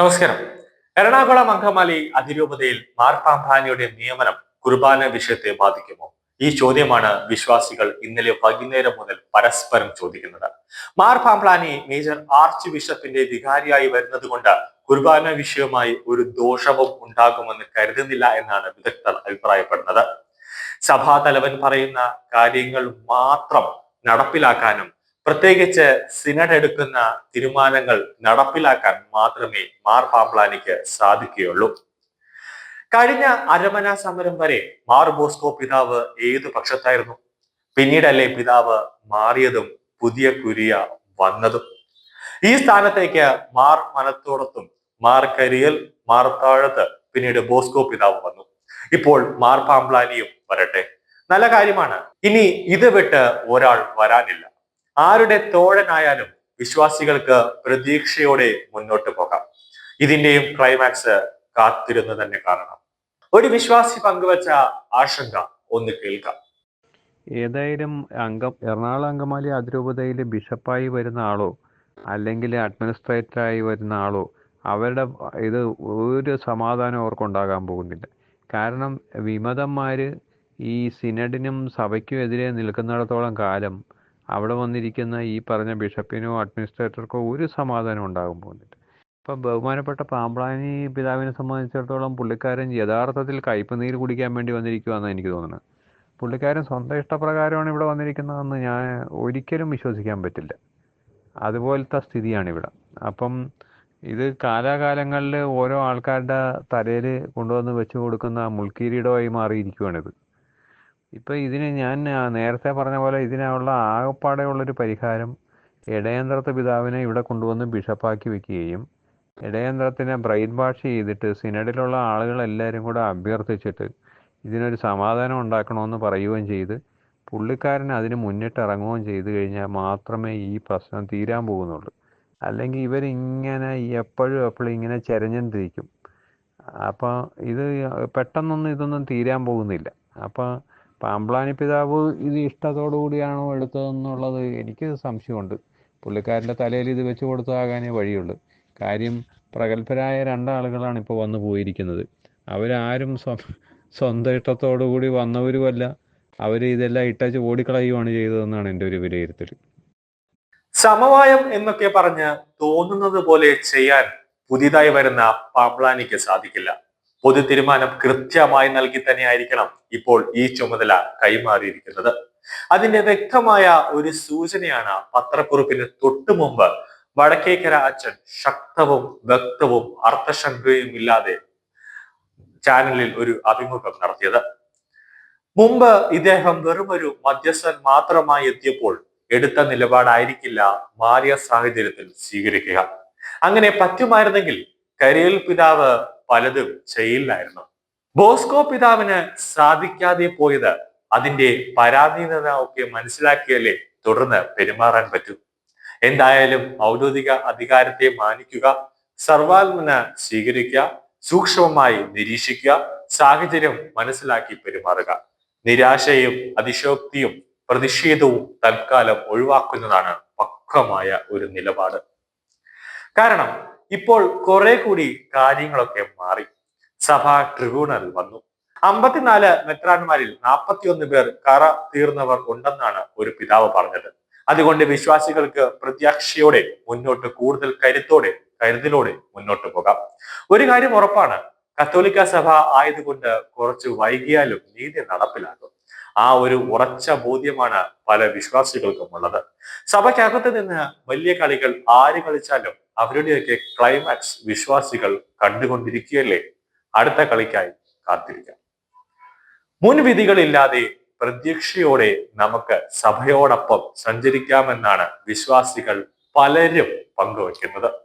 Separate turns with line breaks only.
നമസ്കാരം. എറണാകുളം അങ്കമാലി അതിരൂപതയിൽ മാർപ്പാമ്പാനിയുടെ നിയമനം കുർബാന വിഷയത്തെ ബാധിക്കുമോ? ഈ ചോദ്യമാണ് വിശ്വാസികൾ ഇന്നലെ വൈകുന്നേരം മുതൽ പരസ്പരം ചോദിക്കുന്നത്. മാർപാമ്പ്ലാനി മേജർ ആർച്ച് ബിഷപ്പിന്റെ വികാരിയായി വരുന്നത് കൊണ്ട് കുർബാന വിഷയവുമായി ഒരു ദോഷവും ഉണ്ടാകുമെന്ന് കരുതുന്നില്ല എന്നാണ് വിദഗ്ധർ അഭിപ്രായപ്പെടുന്നത്. സഭാതലവൻ പറയുന്ന കാര്യങ്ങൾ മാത്രം നടപ്പിലാക്കാനും പ്രത്യേകിച്ച് സിനഡ് എടുക്കുന്ന തീരുമാനങ്ങൾ നടപ്പിലാക്കാൻ മാത്രമേ മാർ പാംപ്ലാനിക്ക് സാധിക്കുകയുള്ളൂ. കഴിഞ്ഞ അരമന സമരം വരെ മാർ ബോസ്കോ പിതാവ് ഏതു പക്ഷത്തായിരുന്നു? പിന്നീടല്ലേ പിതാവ് മാറിയതും പുതിയ കുരിയ വന്നതും? ഈ സ്ഥാനത്തേക്ക് മാർ മനത്തോടത്തും മാർ കരിയൽ മാർ താഴത്ത് പിന്നീട് ബോസ്കോ പിതാവ് വന്നു. ഇപ്പോൾ മാർ പാംപ്ലാനിയും വരട്ടെ. നല്ല കാര്യമാണ്. ഇനി ഇത് വിട്ട് ഒരാൾ വരാനില്ല. ആരുടെ തോഴനായാലും വിശ്വാസികൾക്ക് പ്രതീക്ഷയോടെ മുന്നോട്ട് പോകാം. ഇതിന്റെയും ക്ലൈമാക്സ് കാത്തിരുന്ന് തന്നെ കാരണം ഒരു വിശ്വാസി പങ്കുവച്ച ആശങ്ക ഒന്ന് കേൾക്കാം.
ഏതായാലും അംഗം എറണാകുളം അങ്കമാലി അതിരൂപതയിൽ ബിഷപ്പായി വരുന്ന ആളോ അല്ലെങ്കിൽ അഡ്മിനിസ്ട്രേറ്ററായി വരുന്ന ആളോ അവരുടെ ഇത് ഒരു സമാധാനം അവർക്കുണ്ടാകാൻ പോകുന്നില്ല. കാരണം വിമതന്മാർ ഈ സിനഡിനും സഭയ്ക്കും എതിരെ നിൽക്കുന്നിടത്തോളം കാലം അവിടെ വന്നിരിക്കുന്ന ഈ പറഞ്ഞ ബിഷപ്പിനോ അഡ്മിനിസ്ട്രേറ്റർക്കോ ഒരു സമാധാനം ഉണ്ടാകും പോകുന്നില്ല. ഇപ്പം ബഹുമാനപ്പെട്ട പാമ്പ്ളാനി പിതാവിനെ സംബന്ധിച്ചിടത്തോളം പുള്ളിക്കാരൻ യഥാർത്ഥത്തിൽ കയ്പുനീര് കുടിക്കാൻ വേണ്ടി വന്നിരിക്കുകയെന്നാണ് എനിക്ക് തോന്നുന്നത്. പുള്ളിക്കാരൻ സ്വന്തം ഇഷ്ടപ്രകാരമാണ് ഇവിടെ വന്നിരിക്കുന്നതെന്ന് ഞാൻ ഒരിക്കലും വിശ്വസിക്കാൻ പറ്റില്ല. അതുപോലത്തെ സ്ഥിതിയാണ് ഇവിടെ അപ്പം ഇത് കാലാകാലങ്ങളിൽ ഓരോ ആൾക്കാരുടെ തലയിൽ കൊണ്ടുവന്ന് വെച്ച് കൊടുക്കുന്ന മുൾക്കിരീടമായി മാറിയിരിക്കുകയാണിത് ഇപ്പം ഇതിന് ഞാൻ നേരത്തെ പറഞ്ഞ പോലെ ഇതിനുള്ള ആകപ്പാടെയുള്ളൊരു പരിഹാരം ഇടയന്ത്രത്തെ പിതാവിനെ ഇവിടെ കൊണ്ടുവന്ന് ബിഷപ്പാക്കി വെക്കുകയും ഇടയന്ത്രത്തിനെ ബ്രെയിൻ വാഷ് ചെയ്തിട്ട് സിനഡിലുള്ള ആളുകളെല്ലാവരും കൂടെ അഭ്യർത്ഥിച്ചിട്ട് ഇതിനൊരു സമാധാനം ഉണ്ടാക്കണമെന്ന് പറയുകയും ചെയ്ത് പുള്ളിക്കാരൻ അതിന് മുന്നിട്ടിറങ്ങുകയും ചെയ്തു കഴിഞ്ഞാൽ മാത്രമേ ഈ പ്രശ്നം തീരാൻ പോകുന്നുള്ളൂ. അല്ലെങ്കിൽ ഇവരിങ്ങനെ എപ്പോഴും എപ്പോഴും ഇങ്ങനെ ചെരഞ്ഞുകൊണ്ടിരിക്കും. അപ്പോൾ ഇത് പെട്ടെന്നൊന്നും ഇതൊന്നും തീരാൻ പോകുന്നില്ല. അപ്പോൾ പാമ്പ്ലാനി പിതാവ് ഇത് ഇഷ്ടത്തോടു കൂടിയാണോ എടുത്തതെന്നുള്ളത് എനിക്ക് സംശയമുണ്ട്. പുള്ളിക്കാരന്റെ തലയിൽ ഇത് വെച്ച് കൊടുത്താകാനേ വഴിയുള്ളൂ. കാര്യം പ്രഗത്ഭരായ രണ്ടാളുകളാണ് ഇപ്പോൾ വന്നു പോയിരിക്കുന്നത്. അവരാരും സ്വ സ്വന്തം ഇഷ്ടത്തോടു കൂടി വന്നവരുമല്ല. അവർ ഇതെല്ലാം ഇട്ടച്ച് ഓടിക്കളയുകയാണ് ചെയ്തതെന്നാണ് എന്റെ ഒരു വിലയിരുത്തൽ.
സമവായം എന്നൊക്കെ പറഞ്ഞ് തോന്നുന്നത് പോലെ ചെയ്യാൻ പുതിയതായി വരുന്ന പാമ്പ്ളാനിക്ക് സാധിക്കില്ല. പൊതു തീരുമാനം കൃത്യമായി നൽകി തന്നെയായിരിക്കണം ഇപ്പോൾ ഈ ചുമതല കൈമാറിയിരിക്കുന്നത്. അതിന്റെ വ്യക്തമായ ഒരു സൂചനയാണ് പത്രക്കുറിപ്പിന് തൊട്ടു മുമ്പ് വടക്കേക്കര അച്ഛൻ ശക്തവും വ്യക്തവും അർത്ഥശങ്കയും ഇല്ലാതെ ചാനലിൽ ഒരു അഭിമുഖം നടത്തിയത്. മുമ്പ് ഇദ്ദേഹം വെറുമൊരു മധ്യസ്ഥൻ മാത്രമായി എത്തിയപ്പോൾ എടുത്ത നിലപാടായിരിക്കില്ല മാറിയ സാഹചര്യത്തിൽ സ്വീകരിക്കുക. അങ്ങനെ പറ്റുമായിരുന്നെങ്കിൽ കരിയൽ പിതാവ് പലതും ചെയ്യില്ലായിരുന്നു. ബോസ്കോ പിതാവിന് സാധിക്കാതെ പോയത് അതിന്റെ പരാധീനത ഒക്കെ മനസ്സിലാക്കിയല്ലേ തുടർന്ന് പെരുമാറാൻ പറ്റൂ. എന്തായാലും ഔദ്യോഗിക അധികാരത്തെ മാനിക്കുക സർവാത്മന സ്വീകരിക്കുക സൂക്ഷ്മമായി നിരീക്ഷിക്കുക സാഹചര്യം മനസ്സിലാക്കി പെരുമാറുക. നിരാശയും അതിശോക്തിയും പ്രതിഷേധവും തൽക്കാലം ഒഴിവാക്കുന്നതാണ് പക്വമായ ഒരു നിലപാട്. കാരണം ഇപ്പോൾ കുറെ കൂടി കാര്യങ്ങളൊക്കെ മാറി. സഭാ ട്രിബ്യൂണൽ വന്നു. അമ്പത്തിനാല് മെത്രാന്മാരിൽ നാൽപ്പത്തിയൊന്ന് പേർ കറ തീർന്നവർ ഉണ്ടെന്നാണ് ഒരു പിതാവ് പറഞ്ഞത്. അതുകൊണ്ട് വിശ്വാസികൾക്ക് പ്രത്യാക്ഷയോടെ മുന്നോട്ട് കൂടുതൽ കരുത്തോടെ കരുതലോടെ മുന്നോട്ട് പോകാം. ഒരു കാര്യം ഉറപ്പാണ്. കത്തോലിക്ക സഭ ആയതുകൊണ്ട് കുറച്ച് വൈകിയാലും നീതി നടപ്പിലാകും ആ ഒരു ഉറച്ച ബോധ്യമാണ് പല വിശ്വാസികൾക്കും ഉള്ളത് സഭയ്ക്കകത്ത് നിന്ന് വലിയ കളികൾ ആര് കളിച്ചാലും അവരുടെയൊക്കെ ക്ലൈമാക്സ് വിശ്വാസികൾ കണ്ടുകൊണ്ടിരിക്കുകയല്ലേ? അടുത്ത കളിക്കായി കാത്തിരിക്കാം. മുൻവിധികളില്ലാതെ പ്രതീക്ഷയോടെ നമുക്ക് സഭയോടൊപ്പം സഞ്ചരിക്കാമെന്നാണ് വിശ്വാസികൾ പലരും പങ്കുവയ്ക്കുന്നത്